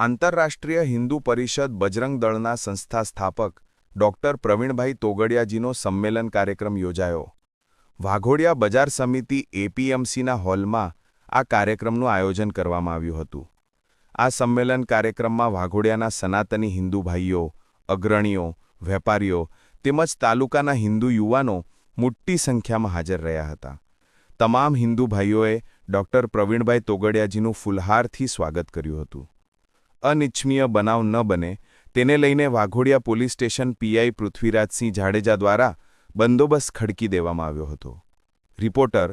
આંતરરાષ્ટ્રીય હિન્દુ પરિષદ બજરંગ દળના સંસ્થા સ્થાપક ડોક્ટર પ્રવીણભાઈ તોગડિયાજીનો સંમેલન કાર્યક્રમ યોજાયો. વાઘોડિયા બજાર સમિતિ એપીએમસીના હોલમાં આ કાર્યક્રમનું આયોજન કરવામાં આવ્યું હતું. આ સંમેલન કાર્યક્રમમાં વાઘોડિયાના સનાતની હિન્દુ ભાઈઓ, અગ્રણીઓ, વેપારીઓ તેમજ તાલુકાના હિન્દુ યુવાનો મોટી સંખ્યામાં હાજર રહ્યા હતા. તમામ હિન્દુ ભાઈઓએ ડોક્ટર પ્રવીણભાઈ તોગડિયાજીનું ફુલહારથી સ્વાગત કર્યું હતું. અનિચ્છનીય બનાવ ન બને, તેને લઈને Waghodia police station PI Prithvirajsinh Jadeja દ્વારા બંદોબસ્ત ખડકી દેવામાં આવ્યો હતો. રિપોર્ટર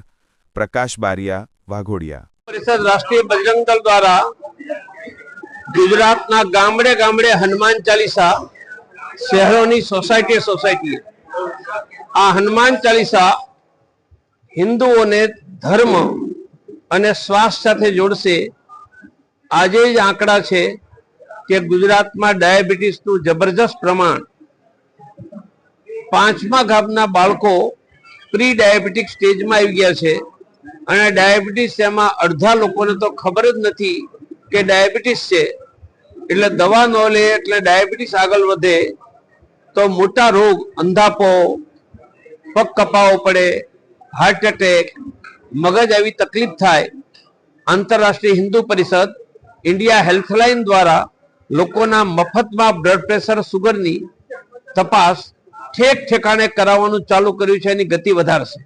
પ્રકાશ બારિયા, વાઘોડિયા. પરિષદ રાષ્ટ્રીય બજરંગ દળ દ્વારા ગુજરાતના ગામડે ગામડે હનુમાન ચાલીસા શહેરોની સોસાયટી સોસાયટી આ હનુમાન ચાલીસા હિન્દુઓને ધર્મ અને શ્વાસ સાથે જોડશે આજે જ આંકડા છે કે ગુજરાતમાં ડાયાબિટીસનું જબરજસ્ત પ્રમાણ પાંચમા ગામના બાળકો પ્રી ડાયાબિટીક સ્ટેજમાં આવી ગયા છે અને ડાયાબિટીસ એમાં અડધા લોકોને તો ખબર જ નથી કે ડાયાબિટીસ છે. એટલે દવા ન લે એટલે ડાયાબિટીસ આગળ વધે તો મોટા રોગ, અંધાપો, પગ કપાવો પડે હાર્ટ એટેક મગજ આવી તકલીફ થાય. આંતરરાષ્ટ્રીય હિન્દુ પરિષદ ઇન્ડિયા હેલ્થલાઇન દ્વારા લોકોના મફતમાં બ્લડ પ્રેશર, સુગરની તપાસ ઠેક ઠેકાણે કરાવવાનું ચાલુ કર્યું છે, એની ગતિ વધારશે.